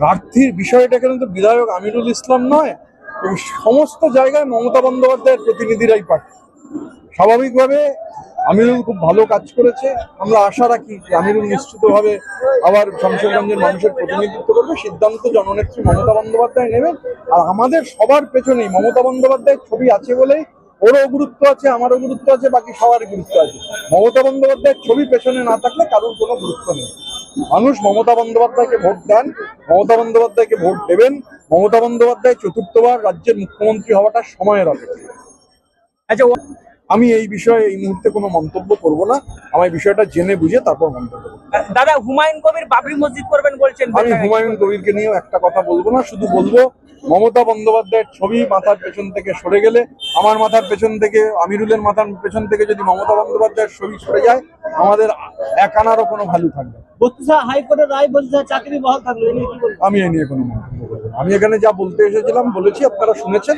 প্রার্থীর বিষয়টা কিন্তু বিধায়ক আমিরুল ইসলাম নয় সমস্ত জায়গায় মমতা বন্দ্যোপাধ্যায়ের প্রতিনিধিরাই প্রার্থী। স্বাভাবিকভাবে আমিরুল খুব ভালো কাজ করেছে। আমরা আশা রাখি যে আমিরুল নিশ্চিতভাবে আবার শমশেরগঞ্জের মানুষের প্রতিনিধিত্ব করবে, সিদ্ধান্ত জননেত্রী মমতা বন্দ্যোপাধ্যায় নেবেন আর আমাদের সবার পেছনেই মমতা বন্দ্যোপাধ্যায়ের ছবি আছে বলেই ওরও গুরুত্ব আছে, আমারও গুরুত্ব আছে, বাকি সবারই গুরুত্ব আছে। মমতা বন্দ্যোপাধ্যায়ের ছবি পেছনে না থাকলে কারোর কোনো গুরুত্ব নেই। মানুষ মমতা বন্দ্যোপাধ্যায়কে ভোট দেন মমতা বন্দ্যোপাধ্যায়কে ভোট দেবেন মমতা বন্দ্যোপাধ্যায় চতুর্থবার রাজ্যের মুখ্যমন্ত্রী হওয়াটা সময়ের অপেক্ষা। আচ্ছা আমি এই বিষয়ে এই মুহূর্তে কোনো মন্তব্য করব না আমার বিষয়টা জেনে বুঝে তারপর মন্তব্য করব। দাদা হুমায়ুন কবির বাবরি মসজিদ করবেন বলছেন আমি হুমায়ুন কবিরকে নিয়েও একটা কথা বলব না শুধু বলব মমতা বন্দ্যোপাধ্যায়ের ছবি মাথার পেছন থেকে সরে গেলে আমার মাথার পেছন থেকে আমিরুলের মাথার পেছন থেকে যদি মমতা বন্দ্যোপাধ্যায়ের ছবি সরে যায় আমাদের এক আনারও কোনো ভ্যালু থাকবে হাইকোর্টের রায় বলছে চাকরি বহাল থাকল। এ নিয়ে আমি এই নিয়ে কোনো। আমি এখানে যা বলতে এসেছিলাম বলেছি আপনারা শুনেছেন।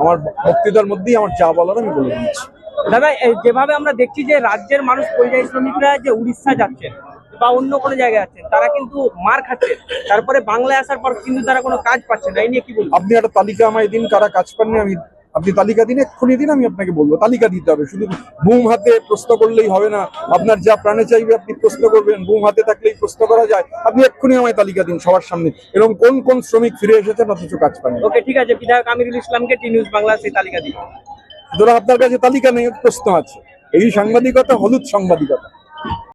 আমার বক্তৃতার মধ্যেই আমার যা বলার আমি বলে দিয়েছি দাদা যেভাবে আমরা দেখছি যে রাজ্যের মানুষ পরিযায়ী শ্রমিকরা যে উড়িষ্যা যাচ্ছেন বা অন্য কোনো জায়গায় যাচ্ছেন তারা কিন্তু মার খাচ্ছেন তারপরে বাংলায় আসার পর কিন্তু তারা কোনো কাজ পাচ্ছে না। এই নিয়ে কি বলব? আপনি একটা তালিকা আমায় দিন কারা কাজ পাননি আমি আপনি তালিকা দিন এক্ষুনি দিন আমি আপনাকে বলব তালিকা দিতে হবে। শুধু বুম হাতে প্রশ্ন করলেই হবে না আপনার যা প্রাণে চাইবে আপনি প্রশ্ন করবেন বুম হাতে থাকলেই প্রশ্ন করা যায়। আপনি এক্ষুনি আমায় তালিকা দিন সবার সামনে। এরকম কোন কোন শ্রমিক ফিরে এসেছেন অথচ কাজ পাননি ওকে ঠিক আছে বিধায়ক আমিরুল ইসলামকে টি নিউজ বাংলা সেই তালিকা দিই সুতরাং আপনার কাছে তালিকা নেই প্রশ্ন আছে। এই সাংবাদিকতা হলুদ সাংবাদিকতা।